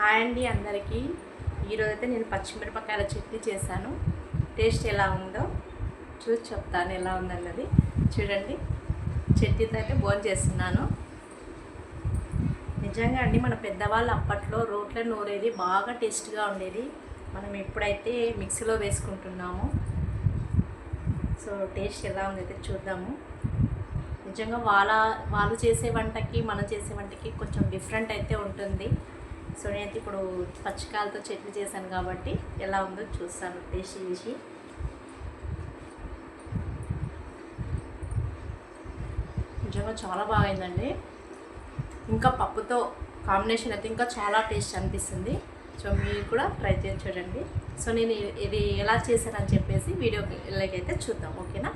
Hi అండి అందరికీ. ఈరోజు అయితే నేను పచ్చిమిరపకాయల చట్నీ చేశాను. టేస్ట్ ఎలా ఉందో చూసి చెప్తాను ఎలా ఉందన్నది. చూడండి చట్నీతో అయితే భోజనం చేస్తున్నాను. నిజంగా అండి మన పెద్దవాళ్ళు అప్పట్లో రోట్లో నూరేది బాగా టేస్ట్గా ఉండేది. మనం ఎప్పుడైతే మిక్సీలో వేసుకుంటున్నామో సో టేస్ట్ ఎలా ఉందైతే చూద్దాము. నిజంగా వాళ్ళ వాళ్ళు చేసే వంటకి మనం చేసే వంటకి కొంచెం డిఫరెంట్ అయితే ఉంటుంది. సో నేనైతే ఇప్పుడు పచ్చికాయలతో చట్నీ చేశాను కాబట్టి ఎలా ఉందో చూస్తాను టేస్ట్ చేసి. నిజంగా చాలా బాగైందండి. ఇంకా పప్పుతో కాంబినేషన్ అయితే ఇంకా చాలా టేస్ట్ అనిపిస్తుంది. సో మీరు కూడా ట్రై చేసి చూడండి. సో నేను ఇది ఎలా చేశానని చెప్పేసి వీడియో అయితే చూద్దాం ఓకేనా?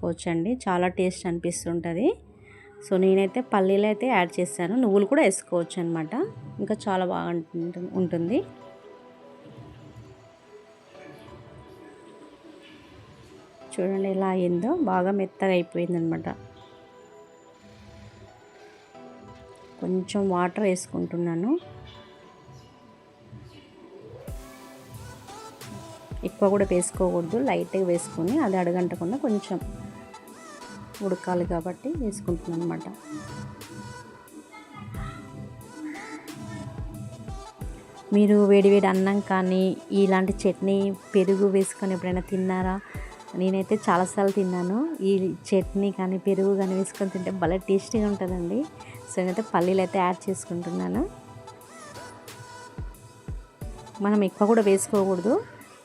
వేసుకోవచ్చండి. చాలా టేస్ట్ అనిపిస్తుంటుంది. సో నేనైతే పల్లీలు అయితే యాడ్ చేశాను. నువ్వులు కూడా వేసుకోవచ్చు అనమాట ఇంకా చాలా బాగా ఉంటుంది. చూడండి ఎలా అయిందో. బాగా మెత్తగా అయిపోయిందనమాట. కొంచెం వాటర్ వేసుకుంటున్నాను. ఎక్కువ కూడా వేసుకోకూడదు. లైట్గా వేసుకొని అది అడగంటకుండా కొంచెం ఉడకాలి కాబట్టి వేసుకుంటున్నాను అనమాట మీరు వేడివేడి అన్నం కానీ ఇలాంటి చట్నీ పెరుగు వేసుకొని ఎప్పుడైనా తిన్నారా? నేనైతే చాలాసార్లు తిన్నాను. ఈ చట్నీ కానీ పెరుగు కానీ వేసుకొని తింటే భలే టేస్టీగా ఉంటుందండి. సో నేనైతే పల్లీలు అయితే యాడ్ చేసుకుంటున్నాను. మనం ఎక్కువ కూడా వేసుకోకూడదు.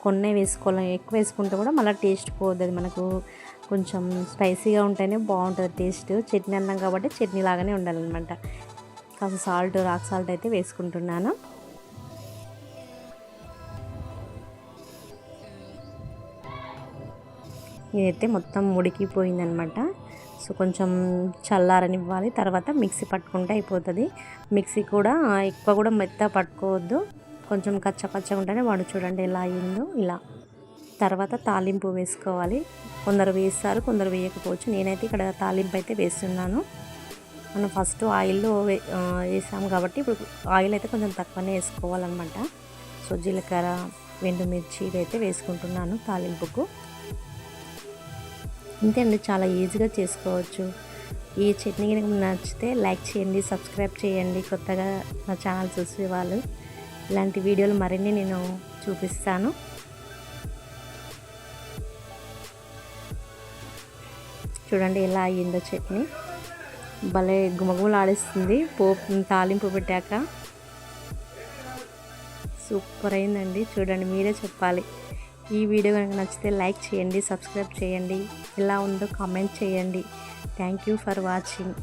కొన్నే వేసుకోవాలి. ఎక్కువ వేసుకుంటే కూడా మళ్ళీ టేస్ట్ పోద్ది మనకు. కొంచెం స్పైసీగా ఉంటేనే బాగుంటుంది టేస్ట్. చట్నీ అన్నాం కాబట్టి చట్నీ లాగానే ఉండాలన్నమాట. కాస్త సాల్ట్ రాక్ సాల్ట్ అయితే వేసుకుంటున్నాను. ఇదైతే మొత్తం ఉడికిపోయిందనమాట సో కొంచెం చల్లారనివ్వాలి. తర్వాత మిక్సీ పట్టుకుంటే అయిపోతుంది. మిక్సీ కూడా ఎక్కువ కూడా మెత్త పట్టుకోవద్దు. కొంచెం కచ్చ పచ్చగా ఉంటేనే వాడు చూడండి ఎలా అయిందో ఇలా. తర్వాత తాలింపు వేసుకోవాలి. కొందరు వేస్తారు కొందరు వేయకపోవచ్చు. నేనైతే ఇక్కడ తాలింపు అయితే వేస్తున్నాను. మనం ఫస్ట్ ఆయిల్లో వే వేసాం కాబట్టి ఇప్పుడు ఆయిల్ అయితే కొంచెం తక్కువనే వేసుకోవాలన్నమాట. సో జీలకర్ర ఎండుమిర్చి ఇవైతే వేసుకుంటున్నాను తాలింపుకు. ఇంతే అండి. చాలా ఈజీగా చేసుకోవచ్చు. ఈ చట్నీ కనుక నచ్చితే లైక్ చేయండి సబ్స్క్రైబ్ చేయండి. కొత్తగా నా ఛానల్ చూసే వాళ్ళు ఇలాంటి వీడియోలు మరిన్ని నేను చూపిస్తాను. చూడండి ఎలా అయ్యిందో చట్నీ. భలే గుమగుమలాడిస్తుంది పో పోపు తాలింపు పెట్టాక. సూపర్ అయిందండి. చూడండి మీరే చెప్పాలి. ఈ వీడియో కనుక నచ్చితే లైక్ చేయండి సబ్స్క్రైబ్ చేయండి. ఎలా ఉందో కామెంట్ చేయండి. Thank you for watching.